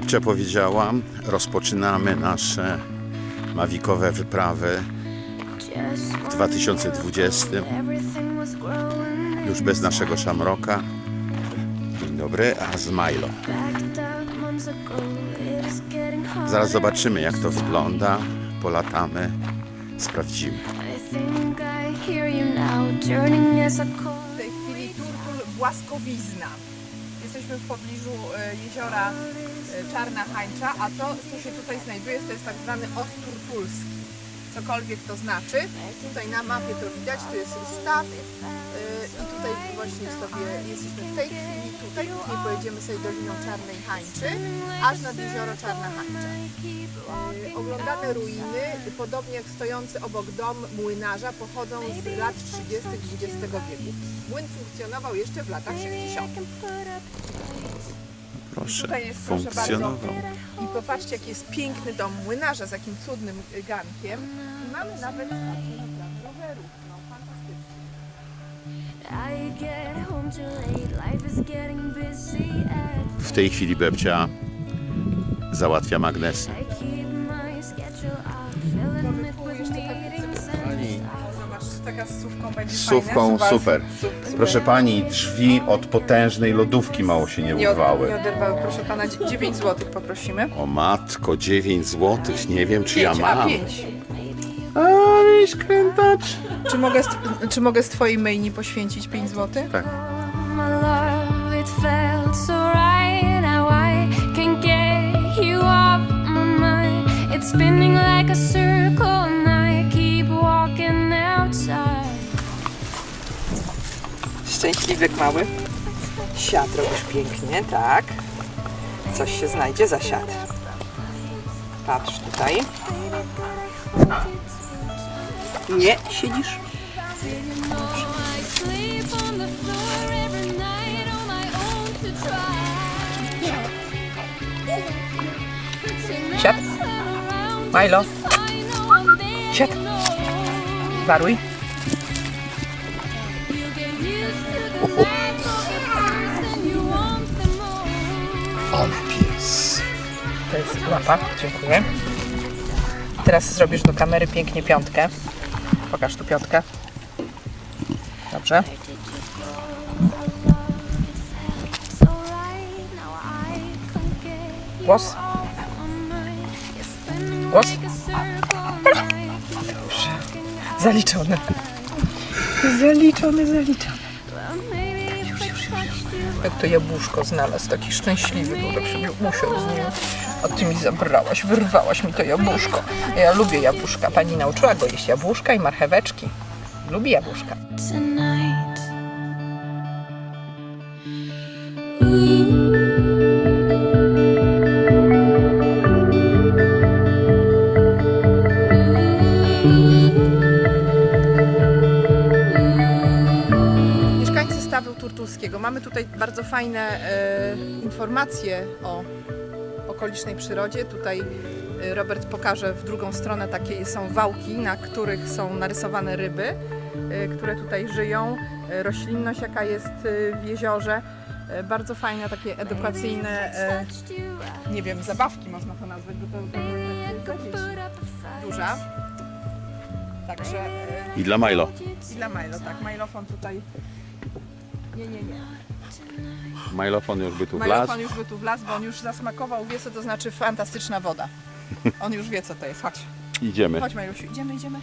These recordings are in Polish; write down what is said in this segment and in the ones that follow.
Bebcia powiedziała, rozpoczynamy nasze mawikowe wyprawy w 2020 już bez naszego szamroka. Dzień dobry, a z Milo. Zaraz zobaczymy jak to wygląda, polatamy, sprawdzimy. W tej chwili Turtul Błaskowizna. Jesteśmy w pobliżu e, jeziora e, Czarna Hańcza, a to, co się tutaj znajduje, to jest tak zwany os turtulski. Cokolwiek to znaczy. Tutaj na mapie to widać, to jest staw e, i tutaj właśnie sobie jesteśmy w tej chwili tutaj, później pojedziemy sobie Doliną Czarnej Hańczy, aż nad jezioro Czarna Hańcza. E, Oglądane ruiny, podobnie jak stojący obok dom młynarza, pochodzą z lat 30. XX wieku. Młyn funkcjonował jeszcze w latach 60. Proszę, Tutaj jest, proszę funkcjonował. I popatrzcie, jaki jest piękny dom młynarza z jakim cudnym gankiem. I mamy nawet rowerów. No, fantastycznie. W tej chwili Bebcia załatwia magnesy. Taka z sówką będzie Z sówką fajna. super. Super. Proszę pani, drzwi od potężnej lodówki mało się nie Nie, od, urwały. nie oderwały, proszę pana, 9 zł poprosimy. O matko, 9 zł. Nie wiem czy ja Pięć, a mam. 5. Aleś krętacz. Czy mogę, z, czy mogę z twojej myjni poświęcić 5 zł? Tak. My love, it felt so right. Now I can't get you off my mind. It's spinning like a circle, Szczęśliwek mały. Siad robisz pięknie, tak. Coś się znajdzie za siad. Patrz tutaj. Nie, siedzisz. I sleep on the Ale pies. To jest łapa, dziękuję. Teraz zrobisz do kamery pięknie piątkę. Pokaż tu piątkę. Dobrze. Głos. Głos. like a circle, and Jak to jabłuszko znalazł, taki szczęśliwy był, tak sobie usiadł z nim. A ty mi zabrałaś, wyrwałaś mi to jabłuszko. Ja lubię jabłuszka. Pani nauczyła go jeść jabłuszka i marcheweczki. Lubi jabłuszka. tonight. Mieszkańcy Mamy tutaj bardzo fajne e, informacje o okolicznej przyrodzie. Tutaj e, Robert pokaże w drugą stronę takie są wałki, na których są narysowane ryby, e, które tutaj żyją. E, roślinność jaka jest e, w jeziorze. E, bardzo fajne takie edukacyjne, e, nie wiem, zabawki można to nazwać, bo to, to, duża. Także e, I dla Milo. i dla Milo, tak, Milofon tutaj. Nie, nie, nie. Milofon już by tu wlazł. Majofon już by tu wlazł, bo on już zasmakował, wie co to znaczy fantastyczna woda. On już wie co to jest. Chodź, Idziemy. chodź Majusiu, idziemy, idziemy.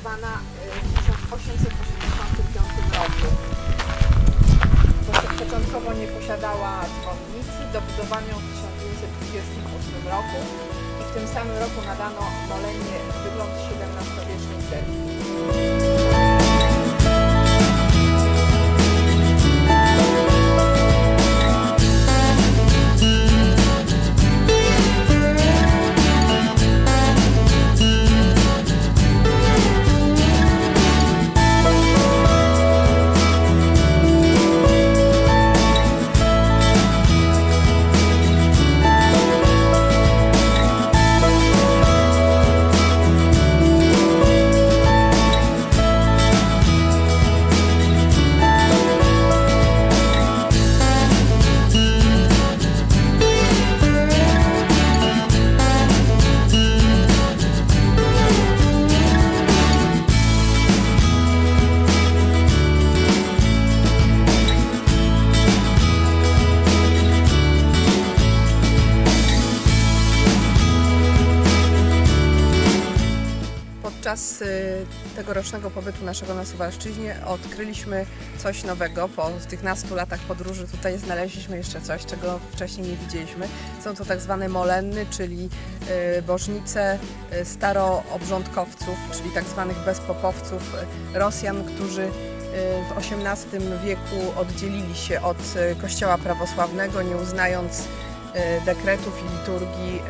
Y, w 1885 roku. Począt- Początkowo nie posiadała dzwonnicy, dobudowano ją w 1928 roku i w tym samym roku nadano tegorocznego pobytu naszego na Suwalszczyźnie odkryliśmy coś nowego. Po tych nastu latach podróży tutaj znaleźliśmy jeszcze coś, czego wcześniej nie widzieliśmy. Są to tak zwane molenny, czyli y, bożnice y, staroobrządkowców, czyli tak zwanych bezpopowców, Rosjan, którzy y, w XVIII wieku oddzielili się od kościoła prawosławnego, nie uznając dekretów i liturgii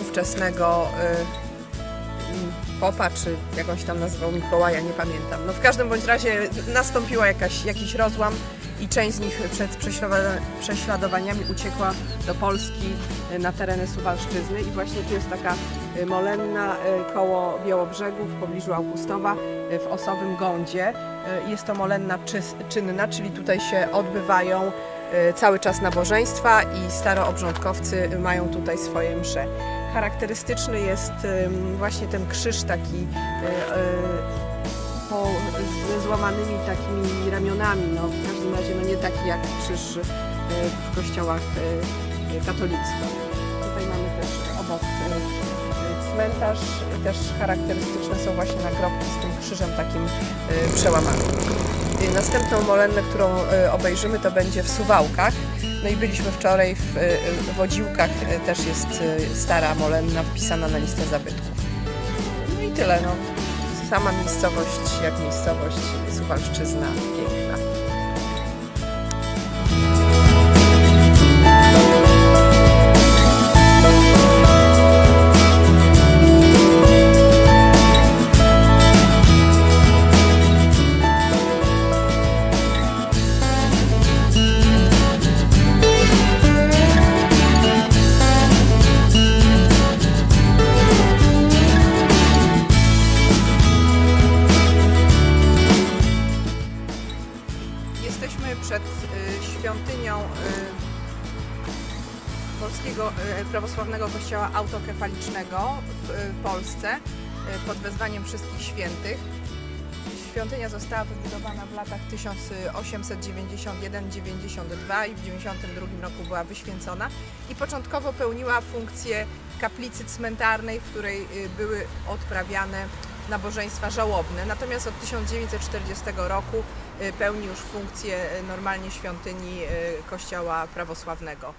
ówczesnego popa, czy jakąś tam nazywał Mikołaja, nie pamiętam. No w każdym bądź razie nastąpiła jakaś, jakiś rozłam i część z nich przed prześladowa- prześladowaniami uciekła do Polski y, na tereny Suwalszczyzny i właśnie tu jest taka y, molenna y, koło Białobrzegu w pobliżu Augustowa w Osowym Gądzie. Jest to molenna czynna, czyli tutaj się odbywają cały czas nabożeństwa i staroobrządkowcy mają tutaj swoje msze. Charakterystyczny jest właśnie ten krzyż taki y, y, po, ze złamanymi takimi ramionami. No, w każdym razie no, nie taki jak krzyż y, w kościołach katolickich. Tutaj mamy też obok cmentarz. Też charakterystyczne są właśnie nagrobki z tym krzyżem takim przełamanym. Y, Następną molennę, którą y, obejrzymy, to będzie w Suwałkach. No i byliśmy wczoraj w, y, Wodziłkach, też jest stara molenna wpisana na listę zabytków. No i tyle. No. Sama miejscowość, jak miejscowość, Suwalszczyzna, piękna. Kościoła Autokefalicznego w y, Polsce y, pod wezwaniem Wszystkich Świętych. Świątynia została wybudowana w latach 1891-92 i w 1992 roku była wyświęcona i początkowo pełniła funkcję kaplicy cmentarnej, w której y, były odprawiane nabożeństwa żałobne. Natomiast od 1940 roku pełni już funkcję normalnie świątyni Kościoła Prawosławnego.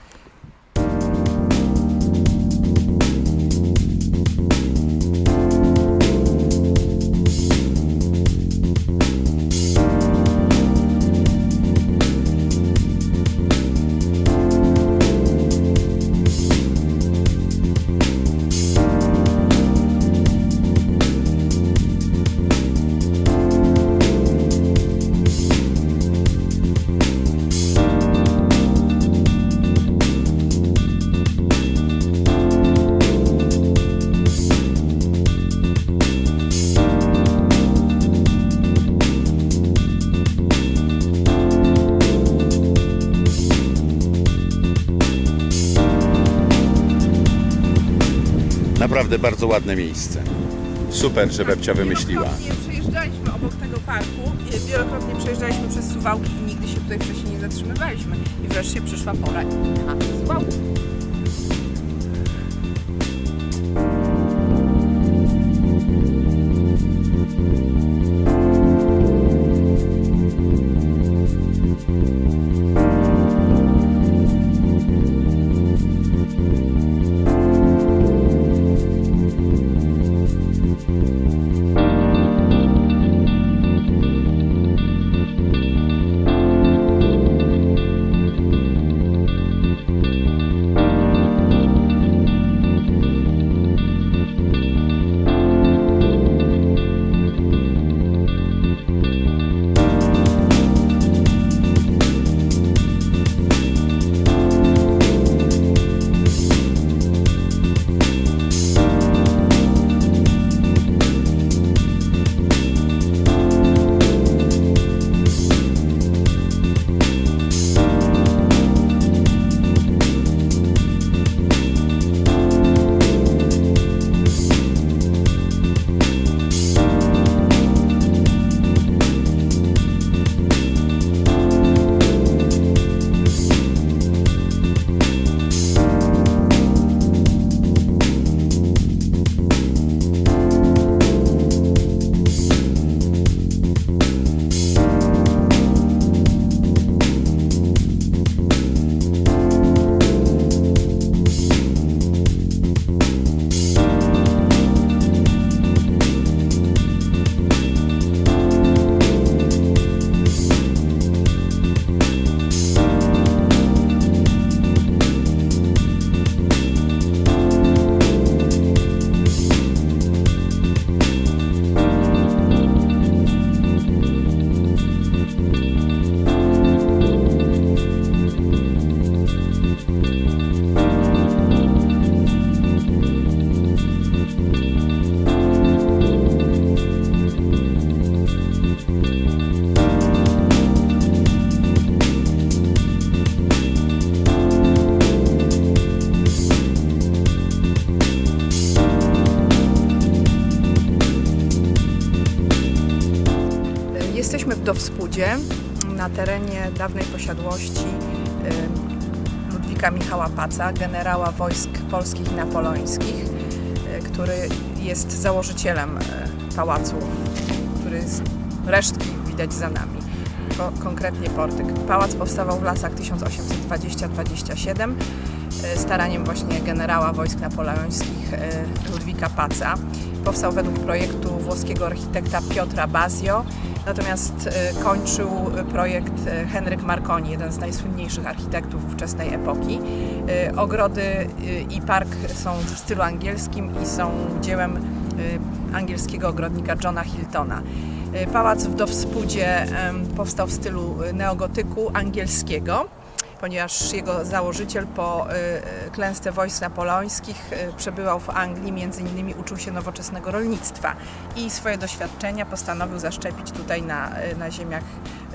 Naprawdę bardzo ładne miejsce. Super, że Bebcia wymyśliła. Wielokrotnie przejeżdżaliśmy obok tego parku, i wielokrotnie przejeżdżaliśmy przez Suwałki i nigdy się tutaj wcześniej nie zatrzymywaliśmy. I wreszcie przyszła pora na Suwałki. Dowspudzie na terenie dawnej posiadłości y, Ludwika Michała Paca, generała wojsk polskich i napoleońskich, y, który jest założycielem y, pałacu, który z resztki widać za nami, ko- konkretnie portyk. Pałac powstawał w lasach 1820-27 y, staraniem właśnie generała wojsk napoleońskich y, Ludwika Paca. Powstał według projektu włoskiego architekta Piotra Bazio, natomiast y, kończył projekt Henryk Marconi, jeden z najsłynniejszych architektów ówczesnej epoki. Ogrody i park są w stylu angielskim i są dziełem angielskiego ogrodnika Johna Hiltona. Pałac w Dowspudzie powstał w stylu neogotyku angielskiego ponieważ jego założyciel po y, klęsce wojsk napoleońskich y, przebywał w Anglii, między innymi uczył się nowoczesnego rolnictwa i swoje doświadczenia postanowił zaszczepić tutaj na, y, na ziemiach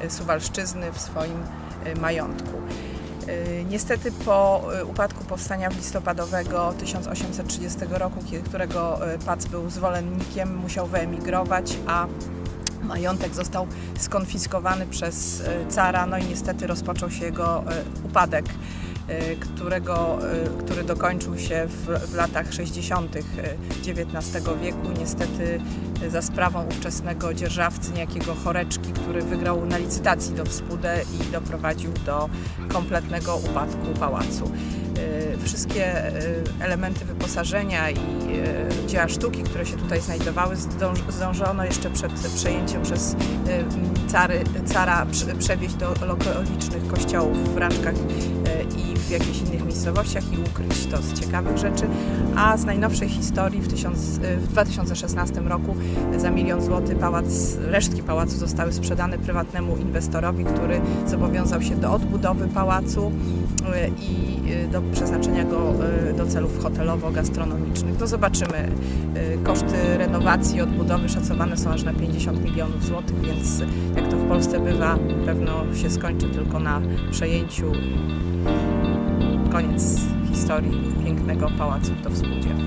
Suwalszczyzny w swoim majątku. Niestety po upadku powstania listopadowego 1830 roku, którego Pac był zwolennikiem, musiał wyemigrować, a Majątek został skonfiskowany przez e, cara, no i niestety rozpoczął się jego e, upadek, e, którego, który dokończył się w, w latach 60. XIX wieku. Niestety za sprawą ówczesnego dzierżawcy, niejakiego Choreczki, który wygrał na licytacji do Wspódę i doprowadził do kompletnego upadku pałacu. E, Wszystkie e, elementy wyposażenia i e, dzieła sztuki, które się tutaj znajdowały, zdąż- zdążono jeszcze przed przejęciem przez cary, cara prze- przewieźć do lokalicznych kościołów w Raczkach i w jakichś innych miejscowościach i ukryć to z ciekawych rzeczy. A z najnowszej historii w, w 2016 roku za milion złotych pałac, resztki pałacu zostały sprzedane prywatnemu inwestorowi, który zobowiązał się do odbudowy pałacu i do przeznaczenia go e, do celów hotelowo-gastronomicznych. No zobaczymy. E, Koszty renowacji odbudowy szacowane są aż na 50 milionów złotych, więc jak to w Polsce bywa, pewno się skończy tylko na przejęciu. Koniec historii pięknego pałacu w Dowspudzie.